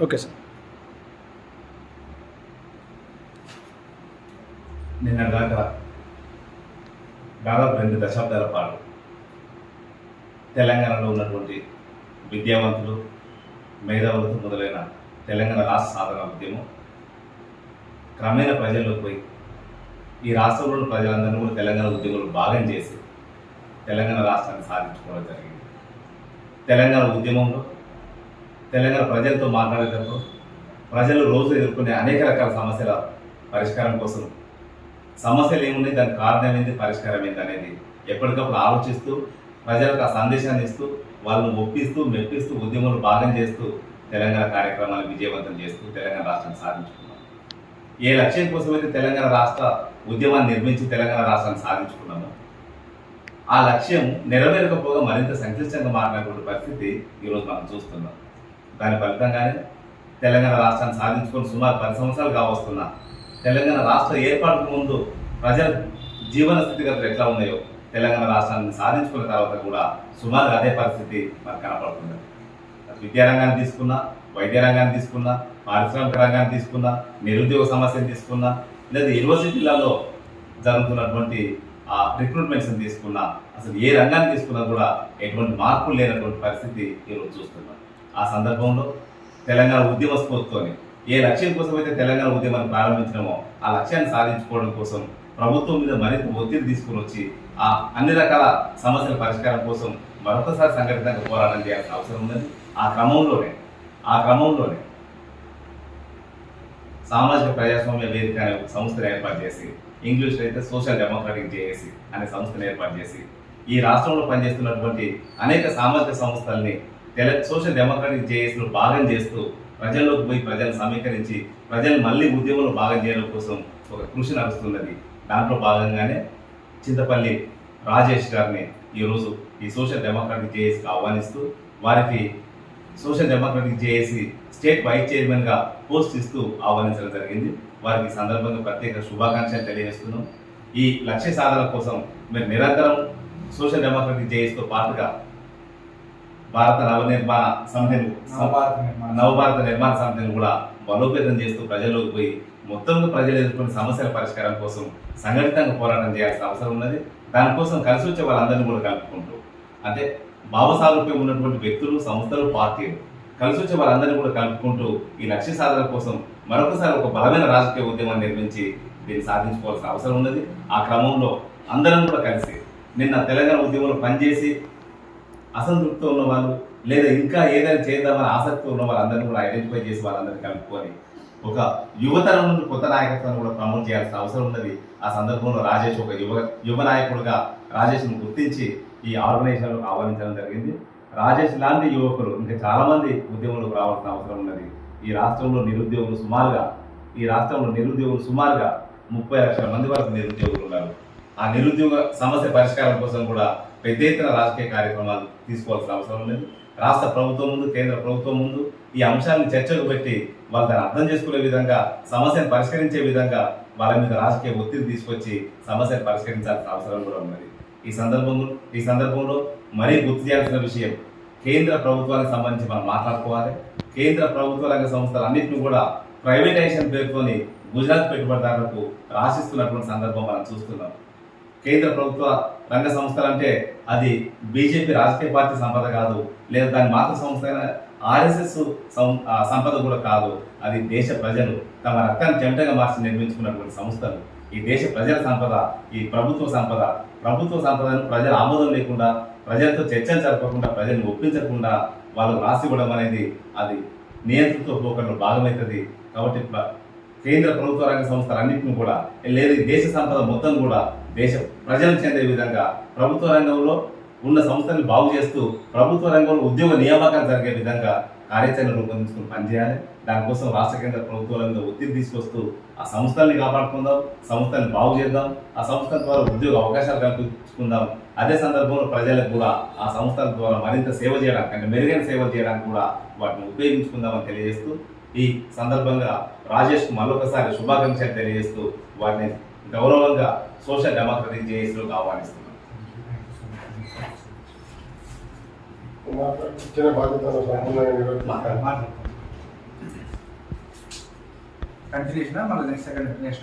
Okay sir. నిన్న దాకా దాదాపు రెండు దశాబ్దాల పాటు తెలంగాణలో ఉన్నటువంటి విద్యావంతులు మేధావులతో మొదలైన తెలంగాణ రాష్ట్ర సాధన ఉద్యమం క్రమేణా ప్రజల్లో పోయి ఈ రాష్ట్రంలోని ప్రజలందరినీ కూడా తెలంగాణ ఉద్యమంలో భాగం చేసి తెలంగాణ రాష్ట్రాన్ని సాధించుకోవడం జరిగింది. తెలంగాణ ఉద్యమంలో తెలంగాణ ప్రజలతో మాట్లాడేటప్పుడు ప్రజలు రోజు ఎదుర్కొనే అనేక రకాల సమస్యల పరిష్కారం కోసం సమస్యలు ఏమున్నాయి దానికి కారణం ఏంది పరిష్కారం ఏంది అనేది ఎప్పటికప్పుడు ఆలోచిస్తూ ప్రజలకు ఆ సందేశాన్ని ఇస్తూ వాళ్ళని ఒప్పిస్తూ మెప్పిస్తూ ఉద్యమంలో భాగం చేస్తూ తెలంగాణ కార్యక్రమాలను విజయవంతం చేస్తూ తెలంగాణ రాష్ట్రాన్ని సాధించుకున్నాం. ఏ లక్ష్యం కోసమైతే తెలంగాణ రాష్ట్ర ఉద్యమాన్ని నిర్మించి తెలంగాణ రాష్ట్రాన్ని సాధించుకున్నామో ఆ లక్ష్యం నెరవేరకపోగా మరింత సంక్లిష్టంగా మారినటువంటి పరిస్థితి ఈరోజు మనం చూస్తున్నాం. దాని ఫలితంగానే తెలంగాణ రాష్ట్రాన్ని సాధించుకొని సుమారు పది సంవత్సరాలు కావస్తున్న. తెలంగాణ రాష్ట్ర ఏర్పాటుకు ముందు ప్రజల జీవన స్థితిగతులు ఎట్లా ఉన్నాయో తెలంగాణ రాష్ట్రాన్ని సాధించుకున్న తర్వాత కూడా సుమారు అదే పరిస్థితి మనకు కనపడుతుంది. విద్యారంగాన్ని తీసుకున్నా వైద్య రంగాన్ని తీసుకున్నా పారిశ్రామిక రంగాన్ని తీసుకున్నా నిరుద్యోగ సమస్యను తీసుకున్నా లేదా యూనివర్సిటీలలో జరుగుతున్నటువంటి ఆ రిక్రూట్మెంట్స్ని తీసుకున్నా అసలు ఏ రంగాన్ని తీసుకున్నా కూడా ఎటువంటి మార్పులు లేనటువంటి పరిస్థితి ఈరోజు చూస్తున్నాం. ఆ సందర్భంలో తెలంగాణ ఉద్యమ స్ఫూర్తితోని ఏ లక్ష్యం కోసం అయితే తెలంగాణ ఉద్యమాన్ని ప్రారంభించినామో ఆ లక్ష్యాన్ని సాధించుకోవడం కోసం ప్రభుత్వం మీద మరింత ఒత్తిడి తీసుకుని వచ్చి ఆ అన్ని రకాల సమస్యల పరిష్కారం కోసం మరొకసారి సంఘటితంగా పోరాటం చేయాల్సిన అవసరం ఉందని ఆ క్రమంలోనే ఆ క్రమంలోనే సామాజిక ప్రజాస్వామ్య వేదిక అనే ఒక సంస్థను ఏర్పాటు చేసి ఇంగ్లీష్లో అయితే సోషల్ డెమోక్రటిక్ జేఏసీ అనే సంస్థను ఏర్పాటు చేసి ఈ రాష్ట్రంలో పనిచేస్తున్నటువంటి అనేక సామాజిక సంస్థల్ని తెల సోషల్ డెమోక్రటిక్ జేఏసీలో భాగం చేస్తూ ప్రజల్లోకి పోయి ప్రజలను సమీకరించి ప్రజలు మళ్ళీ ఉద్యమంలో భాగం చేయడం కోసం ఒక కృషి నడుస్తున్నది. దాంట్లో భాగంగానే చింతపల్లి రాజేష్ గారిని ఈరోజు ఈ సోషల్ డెమోక్రటిక్ జేఏసీకి ఆహ్వానిస్తూ వారికి social democratic JAC state vice చైర్మన్గా పోస్ట్ ఇస్తూ ఆహ్వానించడం జరిగింది. వారికి సందర్భంగా ప్రత్యేక శుభాకాంక్షలు తెలియజేస్తున్నాం. ఈ లక్ష్య సాధన కోసం మీరు నిరంతరం సోషల్ డెమోక్రటిక్ జేఏసీతో పాటుగా భారత నవనిర్మాణ సమితిని నవభారత నిర్మాణం. సమితిని కూడా బలోపేతం చేస్తూ ప్రజల్లోకి పోయి మొత్తంగా ప్రజలు ఎదుర్కొనే సమస్యల పరిష్కారం కోసం సంఘటితంగా పోరాటం చేయాల్సిన అవసరం ఉన్నది దానికోసం కలిసి వచ్చే వాళ్ళందరినీ కూడా కలుపుకుంటూ అంటే భావసారూప్యం ఉన్నటువంటి వ్యక్తులు సంస్థలు పార్టీలు కలిసి వచ్చే వాళ్ళందరినీ కూడా కలుపుకుంటూ ఈ లక్ష్య సాధన కోసం మరొకసారి ఒక బలమైన రాజకీయ ఉద్యమాన్ని నిర్మించి దీన్ని సాధించుకోవాల్సిన అవసరం ఉన్నది ఆ క్రమంలో అందరం కూడా కలిసి నిన్న తెలంగాణ ఉద్యమంలో పనిచేసి అసంతృప్తి ఉన్న వాళ్ళు లేదా ఇంకా ఏదైనా చేద్దామని ఆసక్తి ఉన్న వాళ్ళందరినీ కూడా ఐడెంటిఫై చేసి వాళ్ళందరినీ కలుపుకొని ఒక యువతరం నుండి కొత్త నాయకత్వాన్ని కూడా ప్రమోట్ చేయాల్సిన అవసరం ఉన్నది. ఆ సందర్భంలో రాజేష్ ఒక యువ యువ నాయకుడుగా రాజేష్ను గుర్తించి ఈ ఆర్గనైజేషన్లో ఆహ్వానించడం జరిగింది. రాజేష్ లాంటి యువకులు ఇంకా చాలామంది ఉద్యమంలోకి రావాల్సిన అవసరం ఉన్నది. ఈ రాష్ట్రంలో నిరుద్యోగులు సుమారుగా ఈ రాష్ట్రంలో నిరుద్యోగులు సుమారుగా ముప్పై లక్షల మంది వరకు నిరుద్యోగులు ఉన్నారు. ఆ నిరుద్యోగ సమస్య పరిష్కారం కోసం కూడా పెద్ద ఎత్తున రాజకీయ కార్యక్రమాలు తీసుకోవాల్సిన అవసరం లేదు రాష్ట్ర ప్రభుత్వం ముందు కేంద్ర ప్రభుత్వం ముందు ఈ అంశాలను చర్చకు పెట్టి వాళ్ళు దాన్ని అర్థం చేసుకునే విధంగా సమస్యను పరిష్కరించే విధంగా వాళ్ళ మీద రాజకీయ ఒత్తిడి తీసుకొచ్చి సమస్యను పరిష్కరించాల్సిన అవసరం కూడా ఉన్నది. ఈ సందర్భంలో ఈ సందర్భంలో మరీ గుర్తు చేయాల్సిన విషయం కేంద్ర ప్రభుత్వానికి సంబంధించి మనం మాట్లాడుకోవాలి. కేంద్ర ప్రభుత్వ రంగ సంస్థలు అన్నింటినీ కూడా ప్రైవేటైజేషన్ పేరుతోని గుజరాత్ పెట్టుబడిదారులకు రాసిస్తున్నటువంటి సందర్భం మనం చూస్తున్నాం. కేంద్ర ప్రభుత్వ రంగ సంస్థలు అంటే అది బీజేపీ రాజకీయ పార్టీ సంపద కాదు లేదా దాని మాతృ సంస్థ ఆర్ఎస్ఎస్ సంపద కూడా కాదు. అది దేశ ప్రజలు తమ రక్తాన్ని చెమటగా మార్చి నిర్మించుకున్నటువంటి సంస్థలు. ఈ దేశ ప్రజల సంపద ఈ ప్రభుత్వ సంపద ప్రభుత్వ సంపదను ప్రజల ఆమోదం లేకుండా ప్రజలతో చర్చలు జరపకుండా ప్రజలను ఒప్పించకుండా వాళ్ళు రాసి ఇవ్వడం అనేది అది నియంత్రిత పోకడలో భాగమవుతుంది కాబట్టి కేంద్ర ప్రభుత్వ రంగ సంస్థలన్నింటినీ కూడా లేదా దేశ సంపద మొత్తం కూడా దేశ ప్రజలకు చెందే విధంగా ప్రభుత్వ రంగంలో ఉన్న సంస్థలను బాగు చేస్తూ ప్రభుత్వ రంగంలో ఉద్యోగ నియామకాలు జరిగే విధంగా కార్యాచరణ రూపొందించుకుని పనిచేయాలి. దానికోసం రాష్ట్ర కేంద్ర ప్రభుత్వాలంగా ఒత్తిడి తీసుకొస్తూ ఆ సంస్థల్ని కాపాడుకుందాం సంస్థల్ని బాగు చేద్దాం ఆ సంస్థల ద్వారా ఉద్యోగ అవకాశాలు కల్పించుకుందాం. అదే సందర్భంలో ప్రజలకు కూడా ఆ సంస్థల ద్వారా మరింత సేవ చేయడానికి అంటే మెరుగైన సేవ చేయడానికి కూడా వాటిని ఉపయోగించుకుందామని తెలియజేస్తూ ఈ సందర్భంగా రాజేష్ మరొకసారి శుభాకాంక్షలు తెలియజేస్తూ వారిని గౌరవంగా సోషల్ డెమోక్రటిక్ జేఏసీలో ఆహ్వానిస్తున్నాం. కంటిన్యూషన్ మళ్ళీ నెక్స్ట్ సెకండ్ నెక్స్ట్